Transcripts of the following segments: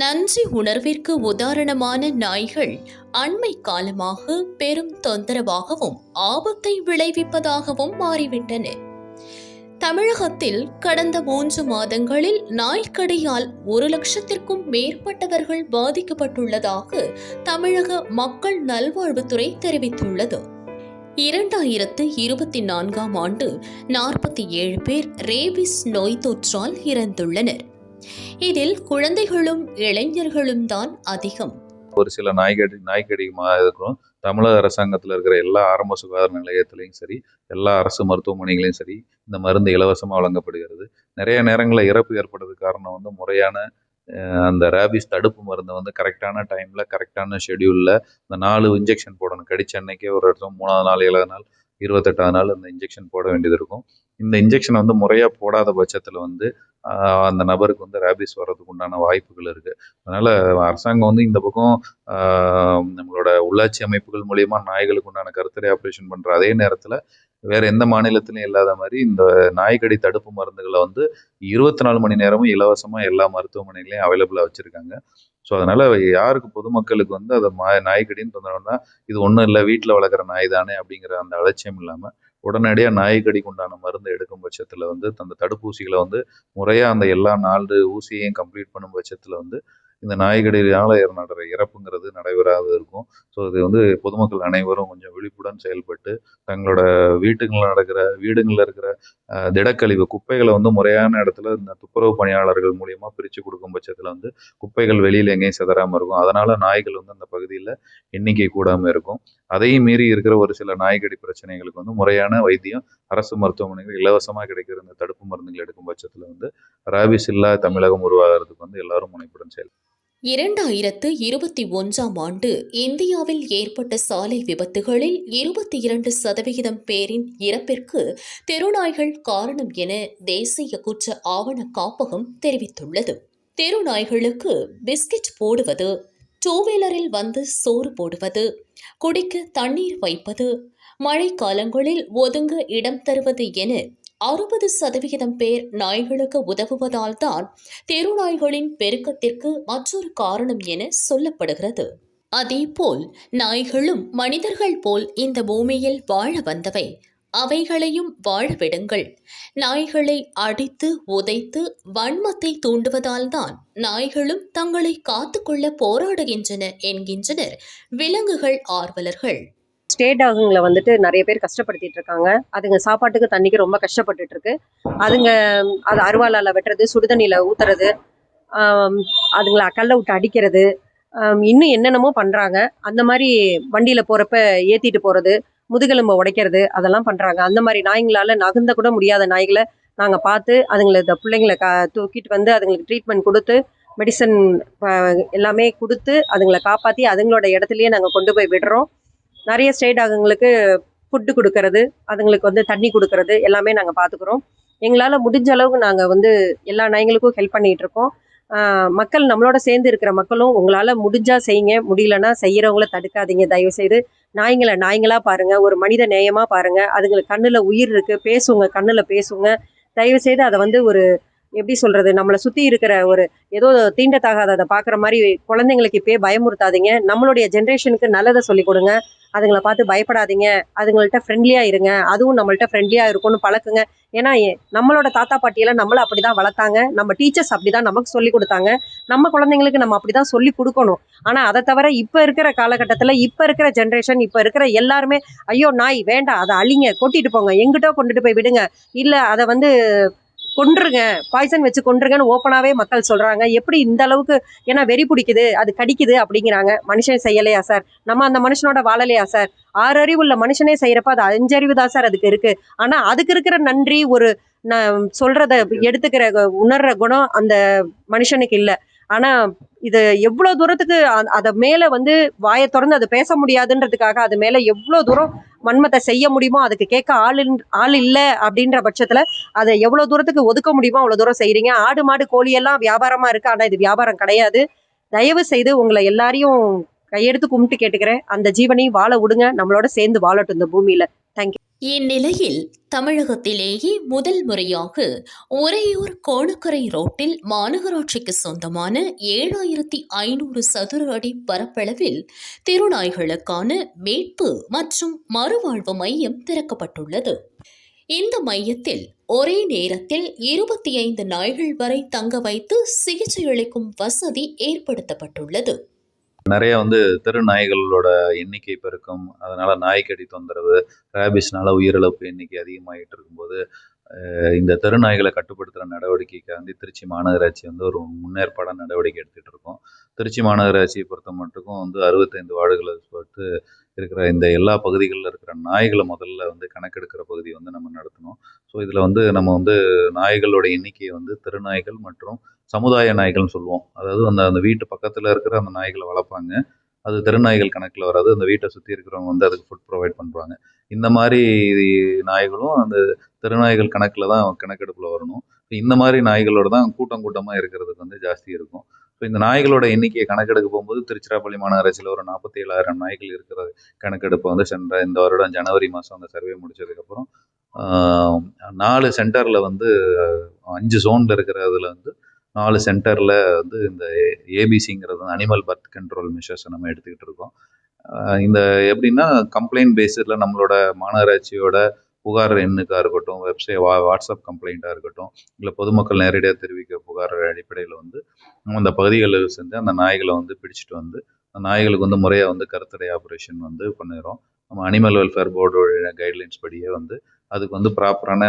நன்றி உணர்விற்கு உதாரணமான நாய்கள் அண்மை காலமாக பெரும் தொந்தரவாகவும் ஆபத்தை விளைவிப்பதாகவும் மாறிவிட்டன. தமிழகத்தில் கடந்த மூன்று மாதங்களில் நாய்க்கடியால் ஒரு லட்சத்திற்கும் மேற்பட்டவர்கள் பாதிக்கப்பட்டுள்ளதாக தமிழக மக்கள் நல்வாழ்வுத்துறை தெரிவித்துள்ளது. இரண்டாயிரத்து இருபத்தி நான்காம் ஆண்டு நாற்பத்தி ஏழு பேர் ரேபிஸ் நோய் தொற்றால் இறந்துள்ளனர். இதில் குழந்தைகளும் இளைஞர்களும் தான் அதிகம். ஒரு சில நாய்கடி நாய்க்கடி இருக்கும். தமிழக அரசாங்கத்தில் இருக்கிற எல்லா ஆரம்ப சுகாதார நிலையத்திலையும் சரி எல்லா அரசு மருத்துவமனைகளையும் சரி இந்த மருந்து இலவசமாக வழங்கப்படுகிறது. நிறைய நேரங்களில் இறப்பு ஏற்படுறதுக்கு காரணம் வந்து முறையான அந்த ரேபிஸ் தடுப்பு மருந்தை வந்து கரெக்டான டைமில் கரெக்டான ஷெடியூலில் இந்த நாலு இன்ஜெக்ஷன் போடணும். கடிச்ச அன்னைக்கே ஒரு இடத்துல மூணாவது நாள் ஏழாவது நாள் இருபத்தெட்டாவது நாள் அந்த இன்ஜெக்ஷன் போட வேண்டியது இருக்கும். இந்த இன்ஜெக்ஷன் வந்து முறையாக போடாத பட்சத்தில் வந்து அந்த நபருக்கு வந்து ரேபிஸ் வர்றதுக்கு உண்டான வாய்ப்புகள் இருக்குது அதனால் அரசாங்கம் வந்து இந்த பக்கம் நம்மளோட உள்ளாட்சி அமைப்புகள் மூலயமா நாய்களுக்கு உண்டான கருத்தடை ஆப்ரேஷன் பண்ணுற அதே நேரத்தில் வேற எந்த மாநிலத்திலும் இல்லாத மாதிரி இந்த நாய்க்கடி தடுப்பு மருந்துகளை வந்து இருபத்தி நாலு மணி நேரமும் இலவசமாக எல்லா மருத்துவமனைகளையும் அவைலபிளாக வச்சுருக்காங்க. ஸோ அதனால் யாருக்கு பொதுமக்களுக்கு வந்து அதை மா நாய்க்கடின்னு தொந்தரவுன்னா இது ஒன்றும் இல்லை வீட்டில் வளர்க்குற நாய் தானே அப்படிங்கிற அந்த அலட்சியம் இல்லாமல் உடனடியாக நாய்க்கடிக்கு உண்டான மருந்து எடுக்கும் பட்சத்தில் வந்து அந்த தடுப்பூசிகளை வந்து முறையாக அந்த எல்லா நாலு ஊசியையும் கம்ப்ளீட் பண்ணும் பட்சத்தில் வந்து இந்த நாய்கடியால் நடுற இறப்புங்கிறது நடைபெறாது இருக்கும். ஸோ இது வந்து பொதுமக்கள் அனைவரும் கொஞ்சம் விழிப்புடன் செயல்பட்டு தங்களோட வீட்டுங்களில் நடக்கிற வீடுங்களில் இருக்கிற திடக்கழிவு குப்பைகளை வந்து முறையான இடத்துல இந்த துப்புரவு பணியாளர்கள் மூலியமாக பிரித்து கொடுக்கும் பட்சத்தில் வந்து குப்பைகள் வெளியில் எங்கேயும் சிதறாமல் இருக்கும். அதனால் நாய்கள் வந்து அந்த பகுதியில் எண்ணிக்கை கூடாமல் இருக்கும். அதையும் மீறி இருக்கிற ஒரு சில நாய்கடி பிரச்சனைகளுக்கு வந்து முறையான வைத்தியம் அரசு மருத்துவமனைகள் இலவசமாக கிடைக்கிற இந்த தடுப்பு மருந்துகள் எடுக்கும் பட்சத்தில் வந்து ராபிஸ் இல்லா தமிழகம் உருவாகிறதுக்கு வந்து எல்லாரும் முனைப்புடன் செயல் இரண்டாயிரத்து இருபத்தி ஒன்றாம் ஆண்டு இந்தியாவில் ஏற்பட்ட சாலை விபத்துகளில் இருபத்தி இரண்டு சதவிகிதம் பேரின் இறப்பிற்கு தெருநாய்கள் காரணம் என தேசிய குற்ற ஆவண காப்பகம் தெரிவித்துள்ளது. தெருநாய்களுக்கு பிஸ்கட் போடுவது டூ வீலரில் வந்து சோறு போடுவது குடிக்க தண்ணீர் வைப்பது மழைக்காலங்களில் ஒதுங்க இடம் தருவது என அறுபது சதவிகிதம் பேர் நாய்களுக்கு உதவுவதால் தான் தெருநாய்களின் பெருக்கத்திற்கு மற்றொரு காரணம் என சொல்லப்படுகிறது. அதேபோல் நாய்களும் மனிதர்கள் போல் இந்த பூமியில் வாழ வந்தவை. அவைகளையும் வாழவிடுங்கள். நாய்களை அடித்து உதைத்து வன்மத்தை தூண்டுவதால் தான் நாய்களும் தங்களை காத்துக்கொள்ள போராடுகின்றன என்கின்றனர் விலங்குகள் ஆர்வலர்கள். ஸ்டே டாகுங்களை வந்துட்டு நிறைய பேர் கஷ்டப்படுத்திட்டு இருக்காங்க. அதுங்க சாப்பாட்டுக்கு தண்ணிக்கு ரொம்ப கஷ்டப்பட்டுட்டு இருக்கு. அதுங்க அது அருவாளால் வெட்டுறது சுடுதண்ணியில் ஊத்துறது அதுங்களை கல்லை விட்டு அடிக்கிறது இன்னும் என்னென்னமோ பண்ணுறாங்க அந்த மாதிரி வண்டியில் போகிறப்ப ஏற்றிட்டு போகிறது முதுகெலும்பை உடைக்கிறது அதெல்லாம் பண்ணுறாங்க அந்த மாதிரி நாய்ங்களால் நகுந்த கூட முடியாத நாய்களை நாங்கள் பார்த்து அதுங்களை இந்த பிள்ளைங்களை க தூக்கிட்டு வந்து அதுங்களுக்கு ட்ரீட்மெண்ட் கொடுத்து மெடிசன் எல்லாமே கொடுத்து அதுங்களை காப்பாற்றி அதுங்களோட இடத்துலையே நாங்கள் கொண்டு போய் விடுறோம். நிறைய ஸ்டேட் அதுங்களுக்கு ஃபுட்டு கொடுக்கறது அதுங்களுக்கு வந்து தண்ணி கொடுக்கறது எல்லாமே நாங்கள் பார்த்துக்குறோம். எங்களால் முடிஞ்ச அளவுக்கு நாங்கள் வந்து எல்லா நாய்ங்களுக்கும் ஹெல்ப் பண்ணிகிட்ருக்கோம் மக்கள் நம்மளோட சேர்ந்து இருக்கிற மக்களும் உங்களால் முடிஞ்சால் செய்யுங்க. முடியலன்னா செய்கிறவங்கள தடுக்காதீங்க. தயவுசெய்து நாய்ங்களை நாய்ங்களாக பாருங்கள் ஒரு மனித நேயமாக பாருங்கள் அதுங்களுக்கு கண்ணில் உயிர் இருக்குது பேசுங்க. கண்ணில் பேசுங்க. தயவுசெய்து அதை வந்து ஒரு எப்படி சொல்கிறது நம்மளை சுற்றி இருக்கிற ஒரு ஏதோ தீண்டத்தகாததை பார்க்குற மாதிரி குழந்தைங்களுக்கு இப்பயே பயமுறுத்தாதீங்க. நம்மளுடைய ஜென்ரேஷனுக்கு நல்லதை சொல்லிக் கொடுங்க. அதுங்களை பார்த்து பயப்படாதீங்க. அதுங்கள்ட்ட ஃப்ரெண்ட்லியாக இருங்க. அதுவும் நம்மள்ட்ட ஃப்ரெண்ட்லியாக இருக்கும்னு பழக்குங்க. ஏன்னா நம்மளோட தாத்தா பாட்டியெல்லாம் நம்மளை அப்படி தான் வளர்த்தாங்க. நம்ம டீச்சர்ஸ் அப்படி தான் நமக்கு சொல்லி கொடுத்தாங்க. நம்ம குழந்தைங்களுக்கு நம்ம அப்படி தான் சொல்லி கொடுக்கணும். ஆனால் அதை தவிர இப்போ இருக்கிற காலகட்டத்தில் இப்போ இருக்கிற ஜென்ரேஷன் இப்போ இருக்கிற எல்லாருமே ஐயோ நாய் வேண்டாம் அதை அழிங்க கொட்டிட்டு போங்க. எங்கிட்ட கொண்டுட்டு போய் விடுங்க. இல்லை அதை வந்து கொன்றுங்க. பாய்சன் வச்சு கொன்றுங்கன்னு ஓப்பனாகவே மக்கள் சொல்கிறாங்க எப்படி இந்த அளவுக்கு ஏன்னா வெறி பிடிக்குது அது கடிக்குது அப்படிங்கிறாங்க. மனுஷன் செய்யலையா சார் நம்ம அந்த மனுஷனோட வாழலையா சார் ஆறு அறிவு உள்ள மனுஷனே செய்கிறப்ப அது அஞ்சறிவு தான் சார் அதுக்கு இருக்கு? ஆனால் அதுக்கு இருக்கிற நன்றி ஒரு நான் சொல்றத எடுத்துக்கிற உணர்ற குணம் அந்த மனுஷனுக்கு இல்லை. ஆனா இது எவ்வளோ தூரத்துக்கு அ- அதை மேல வந்து வாயை திறந்து அது பேச முடியாதுன்றதுக்காக அது மேல எவ்வளோ தூரம் வன்மத்தை செய்ய முடியுமோ அதுக்கு கேட்க ஆள் ஆள் இல்லை அப்படின்ற பட்சத்துல அதை எவ்வளோ தூரத்துக்கு ஒதுக்க முடியுமோ அவ்வளோ தூரம் செய்கிறீங்க ஆடு மாடு கோழி எல்லாம் வியாபாரமா இருக்கு. ஆனா இது வியாபாரம் கிடையாது. தயவு செய்து உங்களை எல்லாரையும் கையெடுத்து கும்பிட்டு கேட்டுக்கிறேன். அந்த ஜீவனையும் வாழ விடுங்க. நம்மளோட சேர்ந்து வாழட்டும் இந்த பூமியில. தேங்க்யூ இந்நிலையில் தமிழகத்திலேயே முதல் முறையாக உறையூர் கோணக்கரை ரோட்டில் மாநகராட்சிக்கு சொந்தமான ஏழாயிரத்தி ஐநூறு சதுர அடி பரப்பளவில் திருநாய்களுக்கான மீட்பு மற்றும் மறுவாழ்வு மையம் திறக்கப்பட்டுள்ளது. இந்த மையத்தில் ஒரே நேரத்தில் இருபத்தி ஐந்து நாய்கள் வரை தங்க வைத்து சிகிச்சை அளிக்கும் வசதி ஏற்படுத்தப்பட்டுள்ளது. நிறைய வந்து தெரு நாய்களோட எண்ணிக்கை பெருக்கம். அதனால நாய்க்கடி தொந்தரவு ரேபிஸ்னால உயிரிழப்பு எண்ணிக்கை அதிகமாகிட்டு இருக்கும்போது இந்த தெரு நாய்களை கட்டுப்படுத்துகிற வந்து திருச்சி மாநகராட்சி வந்து ஒரு முன்னேற்பாடான நடவடிக்கை எடுத்துகிட்டு இருக்கோம். திருச்சி மாநகராட்சியை பொறுத்த மட்டுக்கும் வந்து அறுபத்தைந்து வார்டுகளை பொறுத்து இருக்கிற இந்த எல்லா பகுதிகளில் இருக்கிற நாய்களை முதல்ல வந்து கணக்கெடுக்கிற பகுதி வந்து நம்ம நடத்தணும். ஸோ இதில் வந்து நம்ம வந்து நாய்களோட எண்ணிக்கையை வந்து தெருநாய்கள் மற்றும் சமுதாய நாய்கள்னு சொல்லுவோம். அதாவது அந்த அந்த வீட்டு பக்கத்தில் இருக்கிற அந்த நாய்களை வளர்ப்பாங்க. அது தெருநாய்கள் கணக்கில் வராது. அந்த வீட்டை சுற்றி இருக்கிறவங்க வந்து அதுக்கு ஃபுட் ப்ரொவைட் பண்ணுறாங்க இந்த மாதிரி நாய்களும் அந்த தெருநாய்கள் கணக்கில் தான் கணக்கெடுப்பில் வரணும். இந்த மாதிரி நாய்களோட தான் கூட்டம் கூட்டமாக இருக்கிறதுக்கு வந்து ஜாஸ்தி இருக்கும். ஸோ இந்த நாய்களோட எண்ணிக்கையை கணக்கெடுக்க போகும்போது திருச்சிராப்பள்ளி மாநகராட்சியில் ஒரு நாற்பத்தி ஏழாயிரம் நாய்கள் இருக்கிற கணக்கெடுப்பை வந்து சென்ற இந்த வருடம் ஜனவரி மாதம் அந்த சர்வே முடிச்சதுக்கப்புறம் நாலு சென்டரில் வந்து அஞ்சு ஜோனில் அதில் வந்து நாலு சென்டரில் வந்து இந்த ஏபிசிங்கிறது வந்து அனிமல் பர்த் கண்ட்ரோல் மெஷர்ஸை நம்ம எடுத்துக்கிட்டு இருக்கோம். இந்த எப்படின்னா கம்ப்ளைண்ட் பேஸில் நம்மளோட மாநகராட்சியோட புகார் எண்ணுக்காக இருக்கட்டும் வெப்சைட் வா வாட்ஸ்அப் கம்ப்ளைண்ட்டாக இருக்கட்டும் இல்லை பொதுமக்கள் நேரடியாக தெரிவிக்கிற புகார் அடிப்படையில் வந்து நம்ம அந்த பகுதிகளில் சென்று அந்த நாய்களை வந்து பிடிச்சிட்டு வந்து அந்த நாய்களுக்கு வந்து முறையாக வந்து கருத்தடை ஆப்ரேஷன் வந்து பண்ணிடுறோம். நம்ம அனிமல் வெல்ஃபேர் போர்டோட கைட்லைன்ஸ் படியே வந்து அதுக்கு வந்து ப்ராப்பரான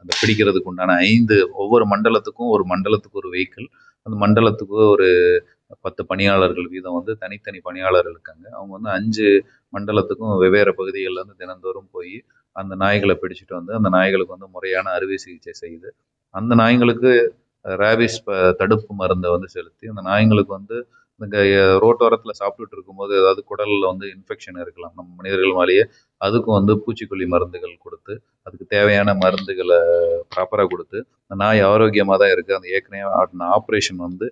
அந்த பிடிக்கிறதுக்கு உண்டான ஐந்து ஒவ்வொரு மண்டலத்துக்கும் ஒரு மண்டலத்துக்கு ஒரு வெஹிக்கிள் அந்த மண்டலத்துக்கு ஒரு பத்து பணியாளர்கள் வீதம் வந்து தனித்தனி பணியாளர்கள் இருக்காங்க. அவங்க வந்து அஞ்சு மண்டலத்துக்கும் வெவ்வேறு பகுதிகளில் வந்து தினந்தோறும் போய் அந்த நாய்களை பிடிச்சிட்டு வந்து அந்த நாய்களுக்கு வந்து முறையான அறுவை சிகிச்சை செய்து அந்த நாய்களுக்கு ரேபிஸ் தடுப்பு மருந்தை வந்து செலுத்தி அந்த நாய்களுக்கு வந்து இந்த ரோட்டோரத்தில் சாப்பிட்டுட்டு இருக்கும்போது ஏதாவது குடலில் வந்து இன்ஃபெக்ஷன் இருக்கலாம். நம்ம மனிதர்கள் மாதிரியே அதுக்கும் வந்து பூச்சிக்கொல்லி மருந்துகள் கொடுத்து அதுக்கு தேவையான மருந்துகளை ப்ராப்பராக கொடுத்து அந்த நாய் ஆரோக்கியமாக தான் இருக்குது அந்த ஏற்கனவே ஆட்டின ஆப்ரேஷன் வந்து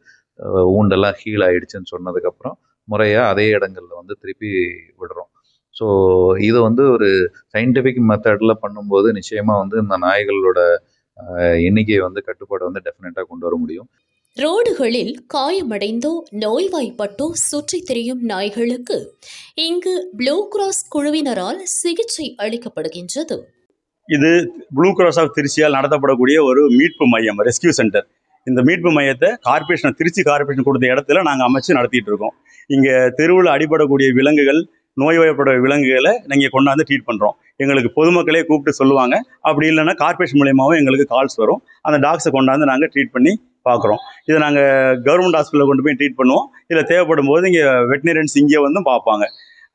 ஊண்டெல்லாம் ஹீல் ஆகிடுச்சுன்னு சொன்னதுக்கப்புறம் முறையாக அதே இடங்கள்ல வந்து திருப்பி விடுறோம். ஸோ இது வந்து ஒரு சயின்டிஃபிக் மெத்தடில் பண்ணும்போது நிச்சயமாக வந்து இந்த நாய்களோட எண்ணிக்கையை வந்து கட்டுப்பாடு வந்து டெஃபினட்டாக கொண்டு வர முடியும். ரோடுகளில் காயமடைந்தோ நோய்வாய்ப்பட்டோ சுற்றித் திரியும் நாய்களுக்கு இங்கு ப்ளூ கிராஸ் குழுவினரால் சிகிச்சை அளிக்கப்படுகின்றது. இது ப்ளூ கிராஸ் ஆஃப் திருச்சியால் நடத்தப்படக்கூடிய ஒரு மீட்பு மையம் ரெஸ்கியூ சென்டர் இந்த மீட்பு மையத்தை கார்பரேஷன் திருச்சி கார்ப்பரேஷன் கொடுத்த இடத்துல நாங்கள் அமைச்சு நடத்திட்டு இருக்கோம். இங்கே தெருவில் அடிபடக்கூடிய விலங்குகள் நோய்வாய்ப்பட விலங்குகளை நீங்கள் கொண்டாந்து ட்ரீட் பண்ணுறோம் எங்களுக்கு பொதுமக்களே கூப்பிட்டு சொல்லுவாங்க. அப்படி இல்லைன்னா கார்ப்பரேஷன் மூலியமாகவும் எங்களுக்கு கால்ஸ் வரும். அந்த டாக்ஸை கொண்டாந்து நாங்கள் ட்ரீட் பண்ணி பார்க்குறோம் இதை நாங்கள் கவர்மெண்ட் ஹாஸ்பிட்டலில் கொண்டு போய் ட்ரீட் பண்ணுவோம். இல்லை தேவைப்படும் போது இங்கே வெட்டினரியன்ஸ் இங்கே வந்து பார்ப்பாங்க.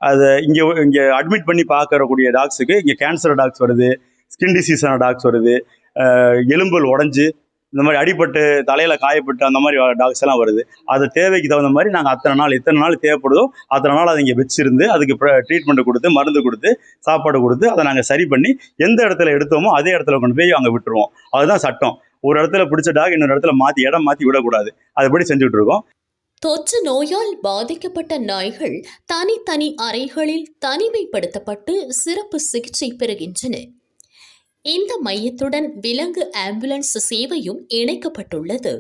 அதை இங்கே இங்கே அட்மிட் பண்ணி பார்க்கறக்கூடிய டாக்ஸுக்கு இங்கே கேன்சர் டாக்ஸ் வருது ஸ்கின் டிசீஸான டாக்ஸ் வருது எலும்பல் உடஞ்சி இந்த மாதிரி அடிபட்டு தலையில் காயப்பட்டு அந்த மாதிரி டாக்ஸ் எல்லாம் வருது. அது தேவைக்கு தகுந்த மாதிரி நாங்கள் அத்தனை நாள் எத்தனை நாள் தேவைப்படுதோ அத்தனை நாள் அதை இங்கே வச்சிருந்து அதுக்கு ட்ரீட்மெண்ட் கொடுத்து மருந்து கொடுத்து சாப்பாடு கொடுத்து அதை நாங்கள் சரி பண்ணி எந்த இடத்துல எடுத்தோமோ அதே இடத்துல கொண்டு போய் அங்கே விட்டுருவோம். அதுதான் சட்டம். ஒரு இடத்துல பிடிச்ச டாக் இன்னொரு இடத்துல மாற்றி இடம் மாற்றி விடக்கூடாது. அதுபடி செஞ்சுட்டு இருக்கோம் தொற்று நோயால் பாதிக்கப்பட்ட நாய்கள் தனித்தனி அறைகளில் தனிமைப்படுத்தப்பட்டு சிறப்பு சிகிச்சை பெறுகின்றன. இந்த மையத்துடன் விலங்கு ஆம்புலன்ஸ் சேவையும் இணைக்கப்பட்டுள்ளது.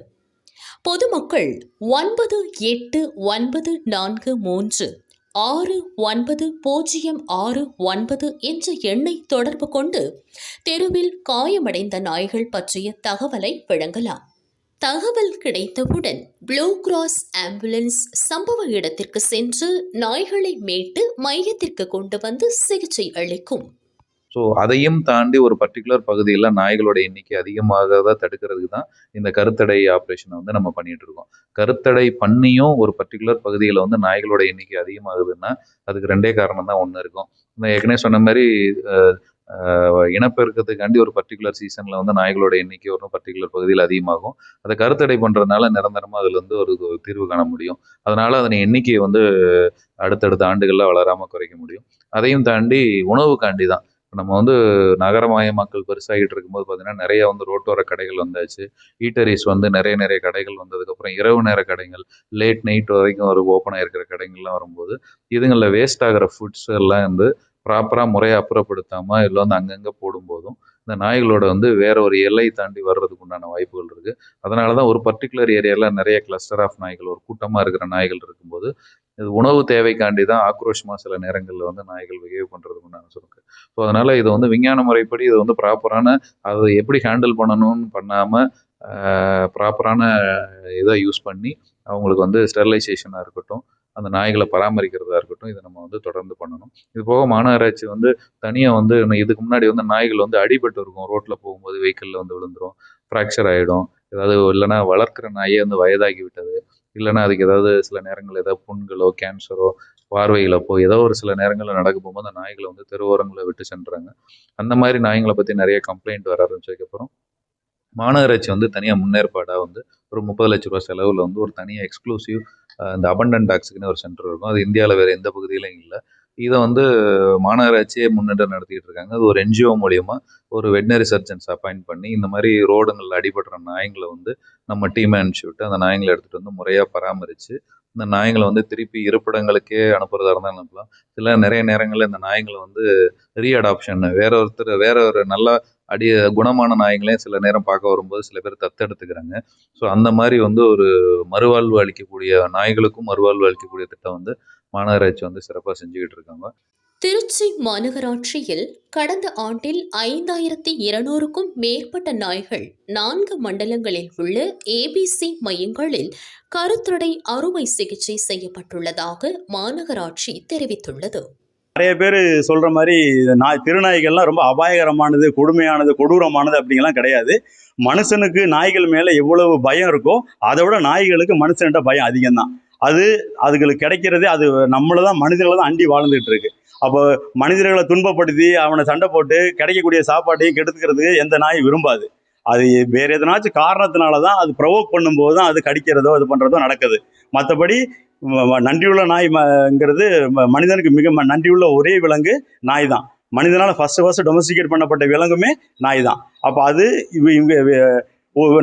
பொதுமக்கள் ஒன்பது எட்டு ஒன்பது நான்கு மூன்று ஆறு ஒன்பது பூஜ்ஜியம் ஆறு ஒன்பது என்ற எண்ணை தொடர்பு கொண்டு தெருவில் காயமடைந்த நாய்கள் பற்றிய தகவலை வழங்கலாம். தகவல் கிடைத்தவுடன் ப்ளூ கிராஸ் ஆம்புலன்ஸ் சம்பவ இடத்திற்கு சென்று நாய்களை மீட்டு மையத்திற்கு கொண்டு வந்து சிகிச்சை அளிக்கும். ஸோ அதையும் தாண்டி ஒரு பர்டிகுலர் பகுதியில் நாய்களோட எண்ணிக்கை அதிகமாகத தடுக்கிறதுக்கு தான் இந்த கருத்தடை ஆப்ரேஷனை வந்து நம்ம பண்ணிட்டு இருக்கோம். கருத்தடை பண்ணியும் ஒரு பர்டிகுலர் பகுதியில் வந்து நாய்களோட எண்ணிக்கை அதிகமாகுதுன்னா அதுக்கு ரெண்டே காரணம் தான் ஒன்று இருக்கும். நான் ஏற்கனவே சொன்ன மாதிரி இனப்பெருக்கத்துக்காண்டி ஒரு பர்டிகுலர் சீசனில் வந்து நாய்களோட எண்ணிக்கை ஒரு பர்டிகுலர் பகுதியில் அதிகமாகும். அதை கருத்தடை பண்ணுறதுனால நிரந்தரமாக அதில் வந்து ஒரு தீர்வு காண முடியும். அதனால் அதன் எண்ணிக்கையை வந்து அடுத்தடுத்த ஆண்டுகளில் வளராமல் குறைக்க முடியும். அதையும் தாண்டி உணவுக்காண்டி தான். நம்ம வந்து நகரமயமாக்கல் பெருசாகிட்டு இருக்கும்போது பார்த்தீங்கன்னா நிறைய வந்து ரோட்டோர கடைகள் வந்தாச்சு. ஈட்டரிஸ் வந்து நிறைய நிறைய கடைகள் வந்ததுக்கப்புறம் இரவு நேர கடைகள் லேட் நைட் வரைக்கும் ஒரு ஓப்பனாக இருக்கிற கடைகள்லாம் வரும்போது இதுங்களில் வேஸ்ட் ஆகிற ஃபுட்ஸ் எல்லாம் வந்து ப்ராப்பராக முறையாக அப்புறப்படுத்தாமல் இல்லை வந்து அங்கங்கே போடும்போதும் இந்த நாய்களோட வந்து வேற ஒரு எல்லை தாண்டி வர்றதுக்கு உண்டான வாய்ப்புகள் இருக்குது அதனால தான் ஒரு பர்டிகுலர் ஏரியாவில் நிறைய கிளஸ்டர் ஆஃப் நாய்கள் ஒரு கூட்டமாக இருக்கிற நாய்கள் இருக்கும்போது இது உணவு தேவைக்காண்டி தான் ஆக்ரோஷமாக சில நேரங்களில் வந்து நாய்கள் பிஹேவ் பண்ணுறதுக்கு நான் சொல்லுங்கள் ஸோ அதனால் இது வந்து விஞ்ஞான முறைப்படி இது வந்து ப்ராப்பரான அதை எப்படி ஹேண்டில் பண்ணணும்னு பண்ணாமல் ப்ராப்பரான இதை யூஸ் பண்ணி அவங்களுக்கு வந்து ஸ்டெர்லைசேஷனாக இருக்கட்டும் அந்த நாய்களை பராமரிக்கிறதா இருக்கட்டும் இதை நம்ம வந்து தொடர்ந்து பண்ணணும். இது போக மாநகராட்சி வந்து தனியாக வந்து இதுக்கு முன்னாடி வந்து நாய்கள் வந்து அடிபட்டு இருக்கும். ரோட்டில் போகும்போது வெஹிக்கிளில் வந்து விழுந்துடும் ஃப்ராக்சர் ஆகிடும் ஏதாவது இல்லைன்னா வளர்க்குற நாயே வந்து வயதாகி விட்டது. இல்லைன்னா அதுக்கு ஏதாவது சில நேரங்கள் ஏதாவது புண்களோ கேன்சரோ பார்வை இழப்போ ஏதோ ஒரு சில நேரங்களில் நடக்க போகும்போது அந்த நாய்களை வந்து தெருவோரங்களை விட்டு சென்றாங்க. அந்த மாதிரி நாய்களை பற்றி நிறைய கம்ப்ளைண்ட் வர ஆரம்பிச்சதுக்கப்புறம் மாநகராட்சி வந்து தனியாக முன்னேற்பாடாக வந்து ஒரு முப்பது லட்ச ரூபா செலவில் வந்து ஒரு தனியாக எக்ஸ்க்ளூசிவ் இந்த அபண்டன் டாக்ஸுக்குன்னு ஒரு சென்டர் இருக்கும். அது இந்தியாவில் வேறு எந்த பகுதியிலும் இல்லை. இதை வந்து மாநகராட்சியே முன்னிட்டு நடத்திக்கிட்டு இருக்காங்க. அது ஒரு என்ஜிஓ மூலியமா ஒரு வெட்டினரி சர்ஜன்ஸ் அப்பாயிண்ட் பண்ணி இந்த மாதிரி ரோடுங்களில் அடிபடுற நாய்ங்களை வந்து நம்ம டீமை அனுப்பிச்சி விட்டு அந்த நாய்களை எடுத்துகிட்டு வந்து முறையாக பராமரித்து இந்த நாயங்களை வந்து திருப்பி இருப்பிடங்களுக்கே அனுப்புறதா இருந்தால் அனுப்பலாம் சில நிறைய நேரங்களில் இந்த நாயங்களை வந்து ரீஅடாப்ஷன் வேற ஒருத்தர் வேற ஒரு நல்ல அடி குணமான நாயங்களையும் சில நேரம் பார்க்க வரும்போது சில பேர் தத்தெடுத்துக்கிறாங்க. ஸோ அந்த மாதிரி வந்து ஒரு மறுவாழ்வு அளிக்கக்கூடிய நாய்களுக்கும் மறுவாழ்வு அளிக்கக்கூடிய திட்டம் வந்து மாநகராட்சி வந்து சிறப்பாக செஞ்சுக்கிட்டு இருக்காங்க. திருச்சி மாநகராட்சியில் கடந்த ஆண்டில் ஐந்தாயிரத்தி இருநூறுக்கும் மேற்பட்ட நாய்கள் நான்கு மண்டலங்களில் உள்ள ஏபிசி மையங்களில் கருத்தடை அறுவை சிகிச்சை செய்யப்பட்டுள்ளதாக மாநகராட்சி தெரிவித்துள்ளது. நிறைய பேர் சொல்ற மாதிரி இந்த நாய் திருநாய்கள்லாம் ரொம்ப அபாயகரமானது கொடுமையானது கொடூரமானது அப்படிங்கலாம் கிடையாது. மனுஷனுக்கு நாய்கள் மேலே எவ்வளவு பயம் இருக்கோ அதை விட நாய்களுக்கு மனுஷன்கிட்ட பயம் அதிகம்தான். அது அதுகளுக்கு கிடைக்கிறதே அது நம்மளை தான் மனிதர்களை தான் அண்டி வாழ்ந்துகிட்டு இருக்கு. அப்போ மனிதர்களை துன்பப்படுத்தி அவனை சண்டை போட்டு கிடைக்கக்கூடிய சாப்பாட்டையும் கெடுத்துக்கிறதுக்கு எந்த நாய் விரும்பாது. அது வேறு எதனாச்சும் காரணத்தினால தான் அது ப்ரொவோக் பண்ணும்போது தான் அது கடிக்கிறதோ இது பண்ணுறதோ நடக்குது. மற்றபடி நன்றியுள்ள நாய்ங்கிறது ம- மனிதனுக்கு மிக ம- நன்றியுள்ள ஒரே விலங்கு நாய் தான். மனிதனால் ஃபஸ்ட்டு ஃபஸ்ட்டு டொமஸ்டிகேட் பண்ணப்பட்ட விலங்குமே நாய் தான். அப்போ அது இவங்க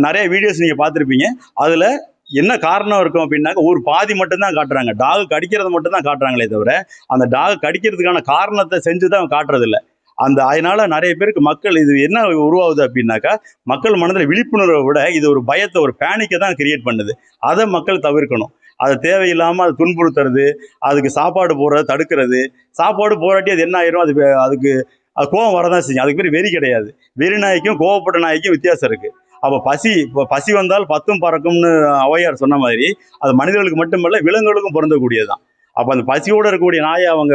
நிறைய வீடியோஸ் நீங்கள் பார்த்துருப்பீங்க. அதில் என்ன காரணம் இருக்கும் அப்படின்னாக்க ஒரு பாதி மட்டும்தான் காட்டுறாங்க. டாக் கடிக்கிறது மட்டும்தான் காட்டுறாங்களே தவிர அந்த டாக் கடிக்கிறதுக்கான காரணத்தை செஞ்சு தான் காட்டுறதில்ல. அந்த அதனால நிறைய பேருக்கு மக்கள் இது என்ன உருவாகுது அப்படின்னாக்கா மக்கள் மனதில் விழிப்புணர்வை விட இது ஒரு பயத்தை ஒரு பேனிக்கை தான் கிரியேட் பண்ணுது. அதை மக்கள் தவிர்க்கணும். அதை தேவையில்லாமல் அதை துன்புறுத்துறது அதுக்கு சாப்பாடு போடுறத தடுக்கிறது. சாப்பாடு போராட்டி அது என்ன ஆயிரும் அது அதுக்கு அது கோவம் வரதான் செய்யும். அதுக்கு பேர் வெறி கிடையாது. வெறி நாய்க்கும் கோவப்பட்ட நாய்க்கும் வித்தியாசம் இருக்குது அப்போ பசி இப்போ பசி வந்தால் பத்தும் பறக்கும்னு அவையார் சொன்ன மாதிரி அது மனிதர்களுக்கு மட்டுமல்ல விலங்குகளுக்கும் பொருந்தக்கூடியது தான் அப்போ அந்த பசியோடு இருக்கக்கூடிய நாயை அவங்க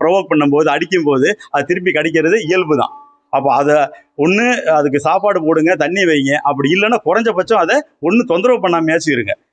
ப்ரொவோக் பண்ணும்போது அடிக்கும்போது அது திருப்பி கடிக்கிறது இயல்பு தான் அப்போ அதை ஒன்று அதுக்கு சாப்பாடு போடுங்க தண்ணி வைங்க அப்படி இல்லைன்னா குறைஞ்சபட்சம் அதை ஒன்று தொந்தரவு பண்ணாமையாச்சும் இருங்க.